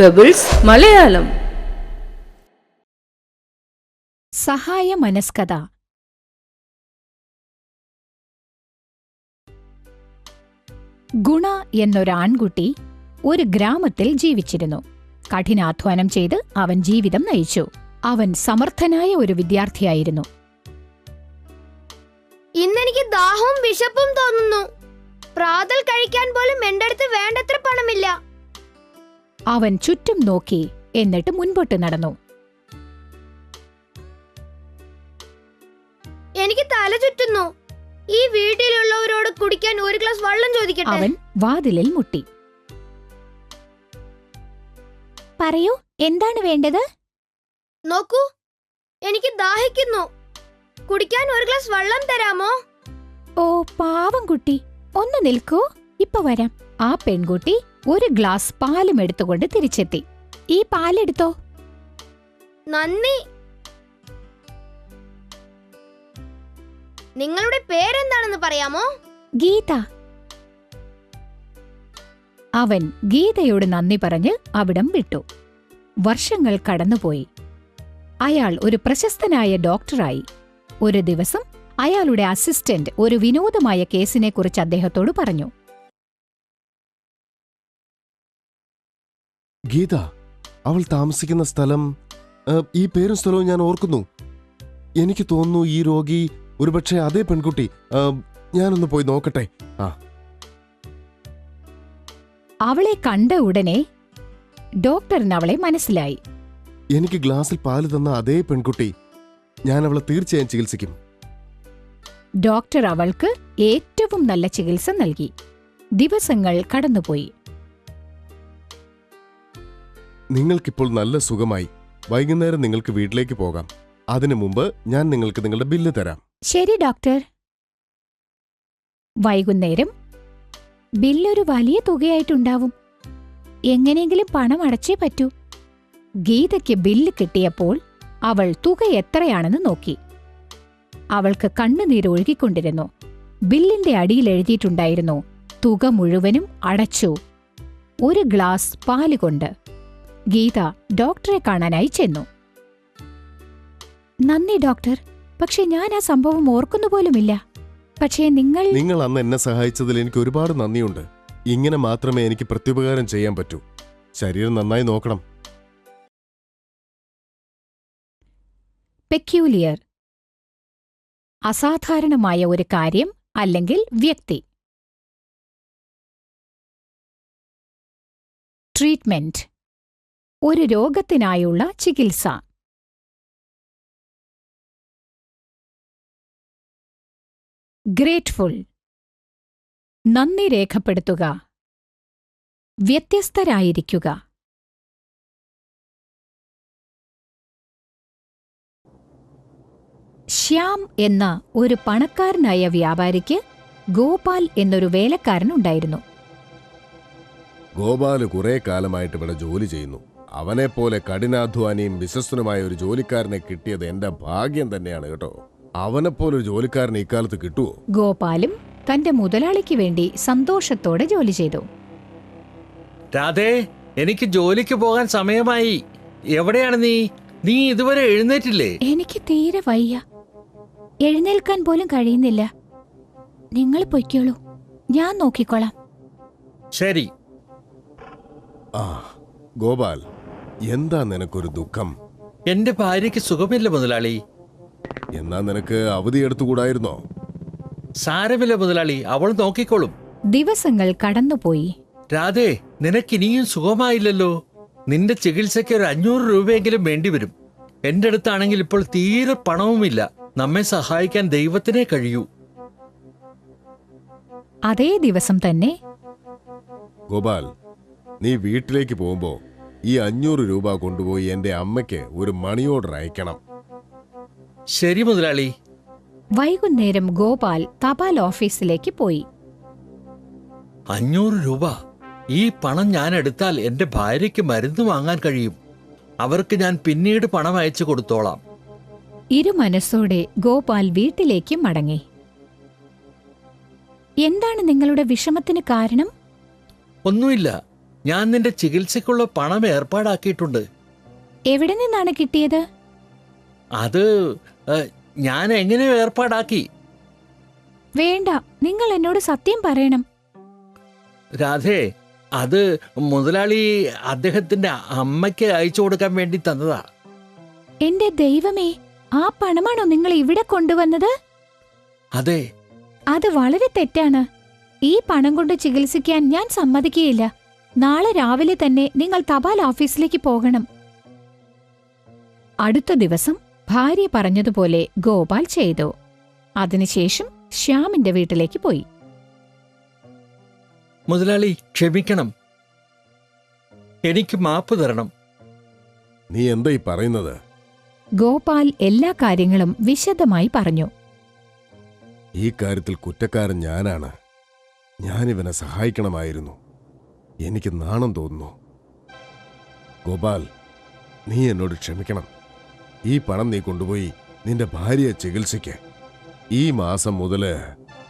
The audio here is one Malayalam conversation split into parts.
പെബിൾസ് മലയാളം സഹായ മനസ്കത ഗുണ എന്നൊരാൺകുട്ടി ഒരു ഗ്രാമത്തിൽ ജീവിച്ചിരുന്നു. കഠിനാധ്വാനം ചെയ്ത് അവൻ ജീവിതം നയിച്ചു. അവൻ സമർത്ഥനായ ഒരു വിദ്യാർത്ഥിയായിരുന്നു. ഇന്നെനിക്ക് ദാഹവും വിശപ്പും തോന്നുന്നു. പ്രാതൽ കഴിക്കാൻ പോലും എന്റെ അടുത്ത് വേണ്ടത്ര പണമില്ല. അവൻ ചുറ്റും നോക്കി എന്നിട്ട് മുൻപോട്ട് നടന്നു. എനിക്ക് തല ചുറ്റുന്നു. ഈ വീട്ടിലുള്ളവരോട് കുടിക്കാൻ ഒരു ഗ്ലാസ് വെള്ളം ചോദിക്കട്ടെ? അവൻ വാതിലിൽ മുട്ടി. പറയൂ എന്താണ് വേണ്ടത്? നോക്കൂ എനിക്ക് ദാഹിക്കുന്നു. കുടിക്കാൻ ഒരു ഗ്ലാസ് വെള്ളം തരാമോ? ഓ പാവം കുട്ടി. ഒന്ന് നിൽക്കൂ ഇപ്പൊ വരാം. ആ പെൺകുട്ടി ഒരു ഗ്ലാസ് പാലും എടുത്തുകൊണ്ട് തിരിച്ചെത്തി. ഈ പാലെടുത്തോ? നന്ദി. നിങ്ങളുടെ പേരെന്താണെന്ന് പറയാമോ? ഗീത. അവൻ ഗീതയോട് നന്ദി പറഞ്ഞ് അവിടം വിട്ടു. വർഷങ്ങൾ കടന്നുപോയി. അയാൾ ഒരു പ്രശസ്തനായ ഡോക്ടറായി. ഒരു ദിവസം അയാളുടെ അസിസ്റ്റന്റ് ഒരു വിനോദമായ കേസിനെക്കുറിച്ച് അദ്ദേഹത്തോട് പറഞ്ഞു. ഗീത അവൾ താമസിക്കുന്ന സ്ഥലം ഈ പേരും സ്ഥലവും ഞാൻ ഓർക്കുന്നു. എനിക്ക് തോന്നുന്നു ഈ രോഗി ഒരുപക്ഷെ അതേ പെൺകുട്ടി. ഞാനൊന്ന് പോയി നോക്കട്ടെ. ആ. അവളെ കണ്ട ഉടനെ ഡോക്ടറിന് അവളെ മനസ്സിലായി. എനിക്ക് ഗ്ലാസ്സിൽ പാൽ തന്ന അതേ പെൺകുട്ടി. ഞാൻ അവളെ തീർച്ചയായും ചികിത്സിക്കും. ഡോക്ടർ അവൾക്ക് ഏറ്റവും നല്ല ചികിത്സ നൽകി. ദിവസങ്ങൾ കടന്നുപോയി. നിങ്ങൾക്കിപ്പോൾ നല്ല സുഖമായി. വൈകുന്നേരം നിങ്ങൾക്ക് വീട്ടിലേക്ക് പോകാം. അതിനു മുമ്പ് ഞാൻ നിങ്ങൾക്ക് നിങ്ങളുടെ ബില്ല് തരാം. ശരി ഡോക്ടർ. വൈകുന്നേരം ബില്ലൊരു വലിയ തുകയായിട്ടുണ്ടാവും. എങ്ങനെയെങ്കിലും പണം അടച്ചേ പറ്റൂ. ഗീതയ്ക്ക് ബില്ല് കിട്ടിയപ്പോൾ അവൾ തുക എത്രയാണെന്ന് നോക്കി. അവൾക്ക് കണ്ണുനീര് ഒഴുകിക്കൊണ്ടിരുന്നു. ബില്ലിന്റെ അടിയിൽ എഴുതിയിട്ടുണ്ടായിരുന്നു തുക മുഴുവനും അടച്ചു. ഒരു ഗ്ലാസ് പാൽ കൊണ്ട് ഗീത ഡോക്ടറെ കാണാനായി ചെന്നു. നന്ദി ഡോക്ടർ പക്ഷെ ഞാൻ ആ സംഭവം ഓർക്കുന്നു പോലുമില്ല. പക്ഷേ നിങ്ങൾ നിങ്ങൾ അന്ന് എന്നെ സഹായിച്ചതിൽ എനിക്ക് ഒരുപാട് നന്ദിയുണ്ട്. ഇങ്ങനെ മാത്രമേ എനിക്ക് പ്രത്യുപകാരം ചെയ്യാൻ പറ്റൂ. ശരീരം നന്നായി നോക്കണം പെക്യൂലിയർ അസാധാരണമായ ഒരു കാര്യം അല്ലെങ്കിൽ വ്യക്തി. ട്രീറ്റ്മെന്റ് ഒരു രോഗത്തിനായുള്ള ചികിത്സ. ഗ്രേറ്റ്ഫുൾ നന്ദി രേഖപ്പെടുത്തുക. വ്യത്യസ്തരായിരിക്കുക. ശ്യാം എന്ന ഒരു പണക്കാരനായ വ്യാപാരിക്ക് ഗോപാൽ എന്നൊരു വേലക്കാരനുണ്ടായിരുന്നു ഗോപാൽ കുറെ കാലമായിട്ട് ഇവിടെ ജോലി ചെയ്യുന്നു. അവനെപ്പോലെ കഠിനാധ്വാനിയും വിശ്വസ്തനുമായ ഒരു ജോലിക്കാരനെ കിട്ടിയത് എന്റെ ഭാഗ്യം തന്നെയാണ് കേട്ടോ. അവനെപ്പോലെ ഒരു ജോലിക്കാരനെ ഇക്കാലത്ത് കിട്ടുമോ ഗോപാലും തന്റെ മുതലാളിക്ക് വേണ്ടി സന്തോഷത്തോടെ ജോലി ചെയ്തു. രാധേ എനിക്ക് ജോലിക്ക് പോകാൻ സമയമായി. എവിടെയാണ് നീ? നീ ഇതുവരെ എഴുന്നേറ്റില്ലേ? എനിക്ക് തീരെ വയ്യ. എഴുന്നേൽക്കാൻ പോലും കഴിയുന്നില്ല. നിങ്ങൾ പൊയ്ക്കോളൂ. ഞാൻ നോക്കിക്കോളാം. ശരി. ആ ഗോപാൽ എന്താ നിനക്കൊരു ദുഃഖം? എന്റെ ഭാര്യയ്ക്ക് സുഖമില്ല മുതലാളി. എന്നാ നിനക്ക് അവധി എടുത്തുകൂടായിരുന്നോ? സാരമില്ല മുതലാളി അവൾ നോക്കിക്കോളും. ദിവസങ്ങൾ കടന്നുപോയി. രാധേ നിനക്കിനിയും സുഖമായില്ലല്ലോ. നിന്റെ ചികിത്സയ്ക്ക് ഒരു അഞ്ഞൂറ് രൂപയെങ്കിലും വേണ്ടിവരും എന്റെ അടുത്താണെങ്കിൽ ഇപ്പോൾ തീരെ പണവുമില്ല. നമ്മെ സഹായിക്കാൻ ദൈവത്തിനെ കഴിയൂ. അതേ ദിവസം തന്നെ ഗോപാൽ നീ വീട്ടിലേക്ക് പോകുമ്പോ ഈ അഞ്ഞൂറ് രൂപ കൊണ്ടുപോയി എന്റെ അമ്മയ്ക്ക് ഒരു മണി ഓർഡർ അയക്കണം. ശരി മുതലാളി. വൈകുന്നേരം ഗോപാൽ തപാൽ ഓഫീസിലേക്ക് പോയി. അഞ്ഞൂറ് രൂപ. ഈ പണം ഞാൻ എടുത്താൽ എന്റെ ഭാര്യയ്ക്ക് മരുന്ന് വാങ്ങാൻ കഴിയും. അവർക്ക് ഞാൻ പിന്നീട് പണം അയച്ചു കൊടുത്തോളാം. ഇരു മനസ്സോടെ ഗോപാൽ വീട്ടിലേക്ക് മടങ്ങി. എന്താണ് നിങ്ങളുടെ വിഷമത്തിന് കാരണം? ഒന്നുമില്ല. ഞാൻ നിന്റെ ചികിത്സയ്ക്കുള്ള പണം ഏർപ്പാടാക്കിയിട്ടുണ്ട്. എവിടെ നിന്നാണ് കിട്ടിയത്? അത് ഞാൻ എങ്ങനെ ഏർപ്പാടാക്കി. വേണ്ട നിങ്ങൾ എന്നോട് സത്യം പറയണം. രാധേ അത് മുതലാളി അദ്ദേഹത്തിന്റെ അമ്മയ്ക്ക് അയച്ചു കൊടുക്കാൻ വേണ്ടി തന്നതാ. എന്റെ ദൈവമേ ആ പണമാണോ നിങ്ങൾ ഇവിടെ കൊണ്ടുവന്നത്? അതെ. അത് വളരെ തെറ്റാണ്. ഈ പണം കൊണ്ട് ചികിത്സിക്കാൻ ഞാൻ സമ്മതിക്കുകയില്ല. നാളെ രാവിലെ തന്നെ നിങ്ങൾ തപാൽ ഓഫീസിലേക്ക് പോകണം. അടുത്ത ദിവസം ഭാര്യ പറഞ്ഞതുപോലെ ഗോപാൽ ചെയ്തു. അതിനുശേഷം ശ്യാമിന്റെ വീട്ടിലേക്ക് പോയി. മുതലാളി ക്ഷമിക്കണം. എനിക്ക് മാപ്പ് തരണം. നീ എന്താ ഈ പറയുന്നത്? ഗോപാൽ എല്ലാ കാര്യങ്ങളും വിശദമായി പറഞ്ഞു. ഈ കാര്യത്തിൽ കുറ്റക്കാരൻ ഞാനാണ്. ഞാനിവനെ സഹായിക്കണമായിരുന്നു. എനിക്ക് നാണം തോന്നുന്നു. ഗോപാൽ നീ എന്നോട് ക്ഷമിക്കണം. ഈ പണം നീ കൊണ്ടുപോയി നിന്റെ ഭാര്യയെ ചികിത്സിക്ക്. ഈ മാസം മുതൽ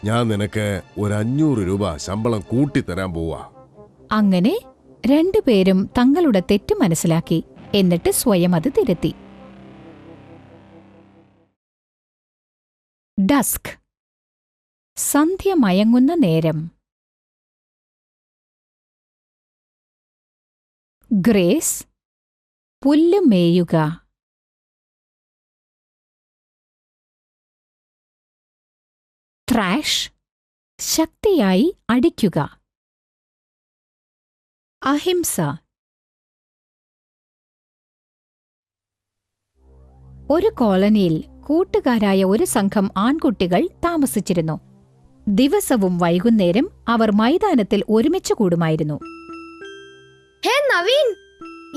ഞാൻ നിനക്ക് ഒരു അഞ്ഞൂറ് രൂപ ശമ്പളം കൂട്ടിത്തരാൻ പോവാ. അങ്ങനെ രണ്ടുപേരും തങ്ങളുടെ തെറ്റ് മനസ്സിലാക്കി. എന്നിട്ട് സ്വയം അത് തിരുത്തി. ഡസ്ക്. സന്ധ്യ മയങ്ങുന്ന നേരം. ഗ്രേസ് പുല്ല് മേയുക. ത്രാഷ് ശക്തിയായി അടിക്കുക. അഹിംസ. ഒരു കോളനിയിൽ കൂട്ടുകാരായ ഒരു സംഘം ആൺകുട്ടികൾ താമസിച്ചിരുന്നു. ദിവസവും വൈകുന്നേരം അവർ മൈതാനത്തിൽ ഒരുമിച്ചു കൂടുമായിരുന്നു. ഹേ നവീൻ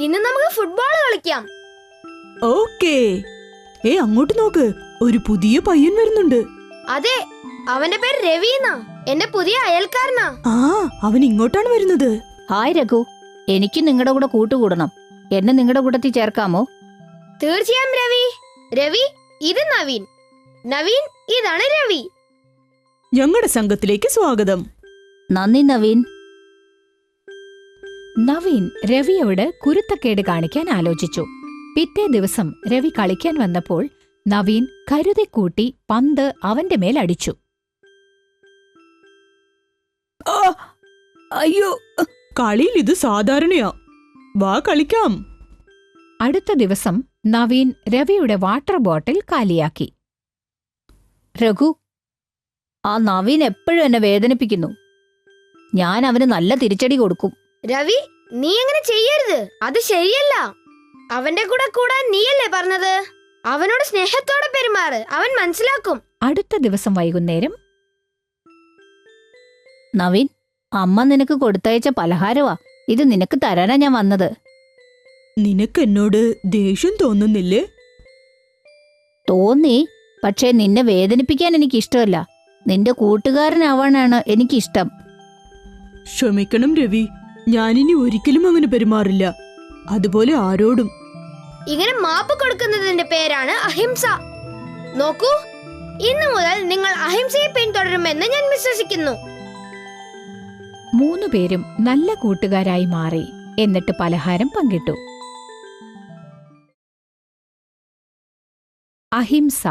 ഇന്ന് നമുക്ക് ഫുട്ബോൾ കളിക്കാം. ഓക്കേ. ഏ അങ്ങോട്ട് നോക്ക്. ഒരു പുതിയ പയ്യൻ വരുന്നുണ്ട്. അതെ അവന്റെ പേര് രവി എന്നാ. എന്റെ പുതിയ അയൽക്കാരനാ. ആ അവൻ ഇങ്ങോട്ടാണ് വരുന്നത്. ഹായ് രഘു. എനിക്ക് നിങ്ങളുടെ കൂടെ കൂട്ടുകൂടണം. എന്നെ നിങ്ങളുടെ കൂട്ടത്തിൽ ചേർക്കാമോ? തീർച്ചയായും രവി. രവി ഇത് നവീൻ. നവീൻ ഇതാണ് രവി. ഞങ്ങളുടെ സംഘത്തിലേക്ക് സ്വാഗതം. നന്ദി നവീൻ. നവീൻ രവിയോട് കുരുത്തക്കേട് കാണിക്കാൻ ആലോചിച്ചു. പിറ്റേ ദിവസം രവി കളിക്കാൻ വന്നപ്പോൾ നവീൻ കരുതി കൂട്ടി പന്ത് അവന്റെ മേൽ അടിച്ചു. അയ്യോ കളിയിൽ ഇത് സാധാരണയാ. വാ കളിക്കാം. അടുത്ത ദിവസം നവീൻ രവിയുടെ വാട്ടർ ബോട്ടിൽ കാലിയാക്കി. രഘു ആ നവീൻ എപ്പോഴും എന്നെ വേദനിപ്പിക്കുന്നു. ഞാൻ അവന് നല്ല തിരിച്ചടി കൊടുക്കും. രവി നീ അങ്ങനെ ചെയ്യരുത്. അത് ശരിയല്ല. അവന്റെ കൂടെ കൂടാൻ നീയല്ലേ പറഞ്ഞത്? അവനോട് സ്നേഹത്തോടെ പെരുമാറ്. അവൻ മനസ്സിലാക്കും. അടുത്ത ദിവസം വൈകുന്നേരം നവീൻ അമ്മ നിനക്ക് കൊടുത്തയച്ച പലഹാരമാ ഇത് നിനക്ക് തരാനാ ഞാൻ വന്നത്. നിനക്ക് എന്നോട് ദേഷ്യം തോന്നുന്നില്ലേ? തോന്നി പക്ഷേ നിന്നെ വേദനിപ്പിക്കാൻ എനിക്ക് ഇഷ്ടമല്ല നിന്റെ കൂട്ടുകാരനാവാനാണ് എനിക്കിഷ്ടം. ക്ഷമിക്കണം രവി. ഞാനിനി ഒരിക്കലും അങ്ങനെ പെരുമാറില്ല. അതുപോലെ ആരോടും. ഇങ്ങനെ മാപ്പ് കൊടുക്കുന്നതിന്റെ പേരാണ് അഹിംസ. നോക്കൂ ഇന്നു മുതൽ നിങ്ങൾ അഹിംസയെ പിന്തുടരുമെന്ന് ഞാൻ വിശ്വസിക്കുന്നു. മൂന്നു പേരും നല്ല കൂട്ടുകാരായി മാറി. എന്നിട്ട് പലഹാരം പങ്കിട്ടു. അഹിംസ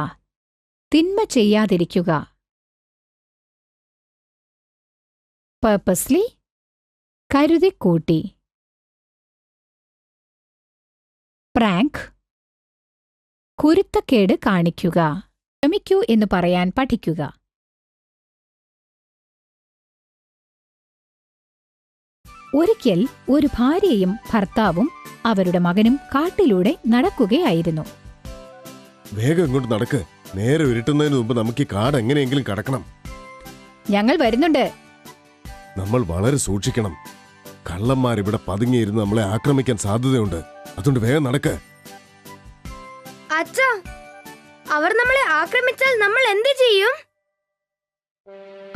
തിന്മ ചെയ്യാതിരിക്കുക. പേർപ്പസ്ലി കരുതിക്കൂട്ടി. പ്രാങ്ക്. കുരുത്തക്കേട് കാണിക്കുക. ശ്രമിക്കൂ എന്ന് പറയാൻ പഠിക്കുക. ഒരിക്കൽ ഒരു ഭാര്യയും ഭർത്താവും അവരുടെ മകനും കാട്ടിലൂടെ നടക്കുകയായിരുന്നു. വേഗം ഇങ്ങോട്ട് നടക്ക്. നേരെ ഉരുട്ടുന്നതിന് മുമ്പ് നമുക്ക് ഈ കാട് എങ്ങനെയെങ്കിലും കടക്കണം. ഞങ്ങൾ വരുന്നുണ്ട്. നമ്മൾ വളരെ സൂക്ഷിക്കണം. കള്ളന്മാർ ഇവിടെ പതുങ്ങിയിരുന്ന് നമ്മളെ ആക്രമിക്കാൻ സാധ്യതയുണ്ട്. അതുകൊണ്ട് വേഗം നടക്ക്. അച്ഛാ അവർ നമ്മളെ ആക്രമിച്ചാൽ നമ്മൾ എന്ത് ചെയ്യും?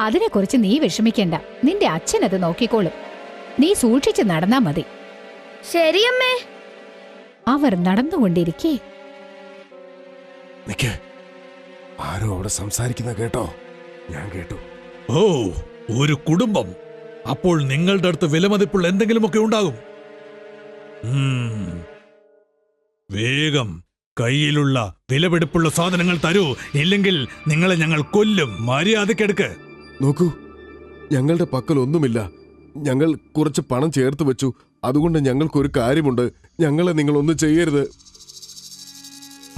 അതിനെക്കുറിച്ച് നീ വിഷമിക്കണ്ട. നിന്റെ അച്ഛൻ അത് നോക്കിക്കോളും. നീ സൂക്ഷിച്ച് നടന്നാ മതി. ശരിയമ്മേ. അവർ നടന്നുകൊണ്ടിരിക്കെ. നിക്ക്. ആരോ അവിടെ സംസാരിക്കുന്ന കേട്ടോ? ഞാൻ കേട്ടു. ഓ ഒരു കുടുംബം. അപ്പോൾ നിങ്ങളുടെ അടുത്ത് വിലമതിപ്പുള്ള എന്തെങ്കിലുമൊക്കെ ഉണ്ടാകും. വേഗം കയ്യിലുള്ള വിലപിടിപ്പുള്ള സാധനങ്ങൾ തരൂ. ഇല്ലെങ്കിൽ നിങ്ങളെ ഞങ്ങൾ കൊല്ലും. മര്യാദക്കെടുക്ക് നോക്കൂ ഞങ്ങളുടെ പക്കൽ ഒന്നുമില്ല. ഞങ്ങൾ കുറച്ച് പണം ചേർത്ത് വെച്ചു. അതുകൊണ്ട് ഞങ്ങൾക്കൊരു കാര്യമുണ്ട്. ഞങ്ങളെ നിങ്ങൾ ഒന്നും ചെയ്യരുത്.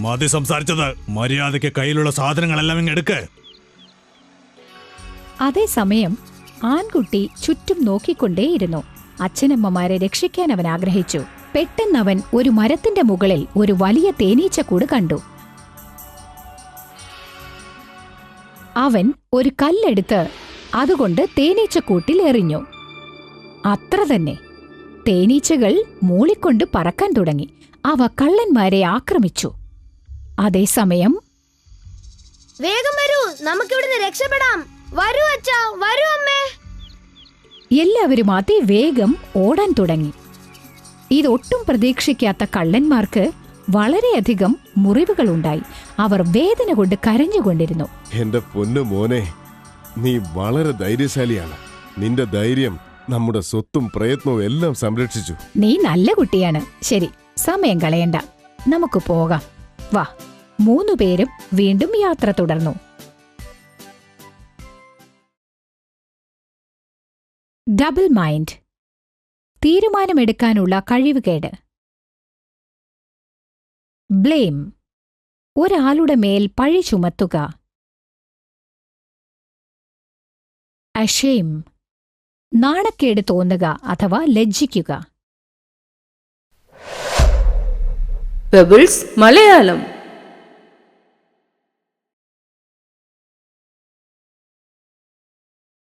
മതി സംസാരിച്ചത്. മര്യാദയ്ക്ക് കയ്യിലുള്ള സാധനങ്ങളെല്ലാം ഇങ്ങ് എടുക്ക്. അതേസമയം ആൺകുട്ടി ചുറ്റും നോക്കിക്കൊണ്ടേയിരുന്നു. അച്ഛനമ്മമാരെ രക്ഷിക്കാൻ അവൻ ആഗ്രഹിച്ചു. പെട്ടെന്നവൻ ഒരു മരത്തിന്റെ മുകളിൽ ഒരു വലിയ തേനീച്ചക്കൂട് കണ്ടു. അവൻ ഒരു കല്ലെടുത്ത് അതുകൊണ്ട് തേനീച്ചക്കൂട്ടിൽ എറിഞ്ഞു. അത്ര തന്നെ. തേനീച്ചകൾ മൂളിക്കൊണ്ട് പറക്കാൻ തുടങ്ങി. അവ കള്ളന്മാരെ ആക്രമിച്ചു. അതേസമയം വേഗം വരൂ. നമുക്കിവിടുന്ന് രക്ഷപ്പെടാം. വരൂ അച്ഛാ വരൂ അമ്മേ. എല്ലാവരും അതിവേഗം ഓടാൻ തുടങ്ങി. ഇതൊട്ടും പ്രതീക്ഷിക്കാത്ത കള്ളന്മാർക്ക് വളരെയധികം മുറിവുകൾ ഉണ്ടായി അവർ വേദന കൊണ്ട് കരഞ്ഞുകൊണ്ടിരുന്നു. എന്റെ പൊന്നു മോനെ നീ വളരെ ധൈര്യശാലിയാണ്. നിന്റെ ധൈര്യം നമ്മുടെ സ്വത്തും പ്രയത്നവും എല്ലാം സംരക്ഷിച്ചു. നീ നല്ല കുട്ടിയാണ്. ശരി സമയം കളയണ്ട. നമുക്ക് പോകാം. വാ മൂന്നുപേരും വീണ്ടും യാത്ര തുടർന്നു. ഡബിൾ മൈൻഡ് തീരുമാനമെടുക്കാനുള്ള കഴിവുകേട്. ബ്ലെയിം ഒരാളുടെ മേൽ പഴി ചുമത്തുക. അഷെയിം നാണക്കേട് തോന്നുക അഥവാ ലജ്ജിക്കുക. പെബിൾസ് മലയാളം.